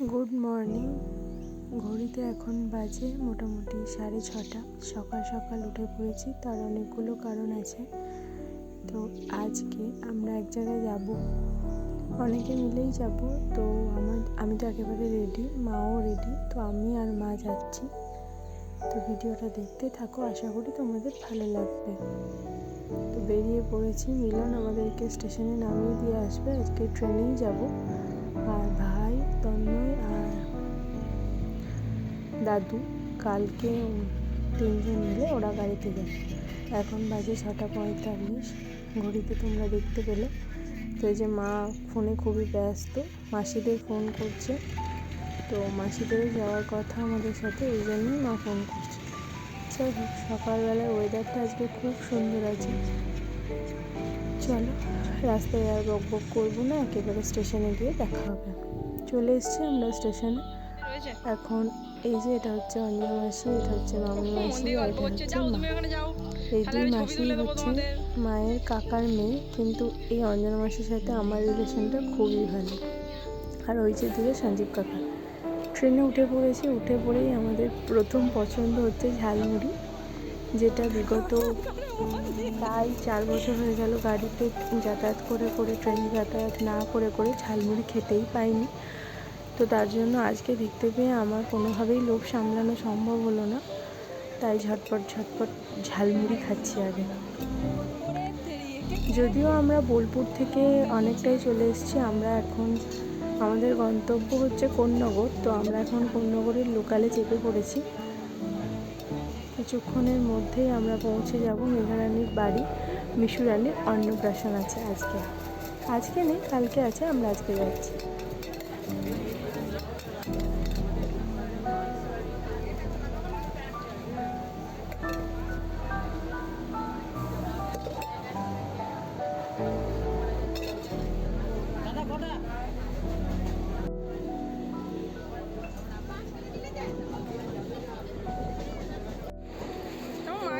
Good morning ঘড়িতে এখন বাজে মোটামুটি সাড়ে ছটা। সকাল সকাল উঠে পড়েছি, তার অনেকগুলো কারণ আছে। তো আজকে আমরা এক জায়গায় যাব। অনেকে মিলেই যাব। তো আমার, আমি তো একেবারে রেডি মাও রেডি তো আমি আর মা যাচ্ছি। তো ভিডিওটা দেখতে থাকো, আশা করি তোমাদের ভালো লাগবে। তো বেরিয়ে পড়েছি। মিলন আমাদেরকে স্টেশনে নামিয়ে দিয়ে আসবে। আজকে ট্রেনেই যাব। আর দাদু কালকে তিনজন মিলে ওরা গাড়িতে যাবে এখন বাজে ছটা পঁয়তাল্লিশ ঘড়িতে তোমরা দেখতে পেলে। তো এই যে মা ফোনে খুবই ব্যস্ত মাসিদের ফোন করছে। তো মাসিদেরও যাওয়ার কথা আমাদের সাথে এই জন্যই মা ফোন করছে। যাই হোক সকালবেলার ওয়েদারটা আজকে খুব সুন্দর আছে। চলো রাস্তায় আর বক বক করব না একেবারে স্টেশনে গিয়ে দেখা হবে। চলে এসেছি আমরা স্টেশনে এখন এই যে এটা হচ্ছে অঞ্জনা মাসি এটা হচ্ছে মামনি মাসি আর এটা হচ্ছে এই দুই মাসি হচ্ছে মায়ের কাকার মেয়ে কিন্তু এই অঞ্জন মাসির সাথে আমার রিলেশনটা খুবই ভালো। আর ওই যে দূরে সঞ্জীব কাকা। ট্রেনে উঠে পড়েছি উঠে পড়েই আমাদের প্রথম পছন্দ হচ্ছে ঝালমুড়ি যেটা বিগত প্রায় চার বছর হয়ে গেল গাড়িতে যাতায়াত করে করে ট্রেনে যাতায়াত না করে করে ঝালমুড়ি খেতেই পাইনি। তো তার জন্য আজকে দেখতে পেয়ে আমার কোনোভাবেই লোভ সামলানো সম্ভব হলো না। তাই ঝটপট ঝটপট ঝালমুড়ি খাচ্ছি আগে। যদিও আমরা বোলপুর থেকে অনেকটাই চলে এসেছি, আমরা এখন, আমাদের গন্তব্য হচ্ছে কোন্নগর। তো আমরা এখন কোন্নগরের লোকালে চেপে পড়েছি। কিছুক্ষণের মধ্যেই আমরা পৌঁছে যাব মেঘারানীর বাড়ি। মিশুরানীর অন্নপ্রাশন আছে আজকে। আজকে নেই, কালকে আছে, আমরা আজকে যাচ্ছি।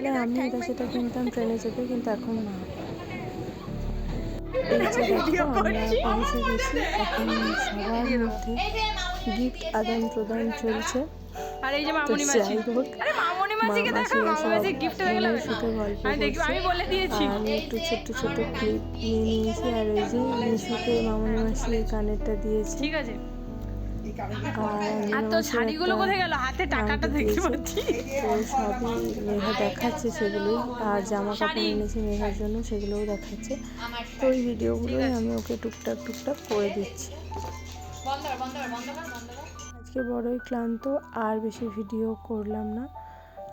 তাহলে আমি এটা সেটা কিনতাম ট্রেনে চেপে কিন্তু এখন না। এই যে আমরা পৌঁছে গেছি এখন সবার মধ্যে গিফট আদান প্রদান চলছে। আর এই যে মামনি মাসি। আরে মামনি মাসিকে দেখো মামনি মাসি গিফট হয়ে গেল। গল্প আমি দেখি আমি বলে দিয়েছি। আমি একটু ছোট্ট ছোট্ট ক্লিপ নিয়ে নিয়েছি আর ওই যে মিশুকে মামনি মাসি কানেরটা দিয়েছি। ঠিক আছে। আর তো শাড়িগুলো কোথায় গেল? হাতে টাকাটা দেখতে পাচ্ছি। তো সবই মেঘা দেখাচ্ছে সেগুলোই আর জামা কাপড়। এনেছি মেঘার জন্য সেগুলোও দেখাচ্ছে। তো ওই ভিডিওগুলোই আমি ওকে টুকটাক টুকটাক করে দিচ্ছি। আজকে বড়ই ক্লান্ত আর বেশি ভিডিও করলাম না।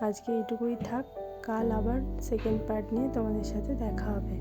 আজকে এইটুকুই থাক কাল আবার সেকেন্ড পার্ট নিয়ে তোমাদের সাথে দেখা হবে।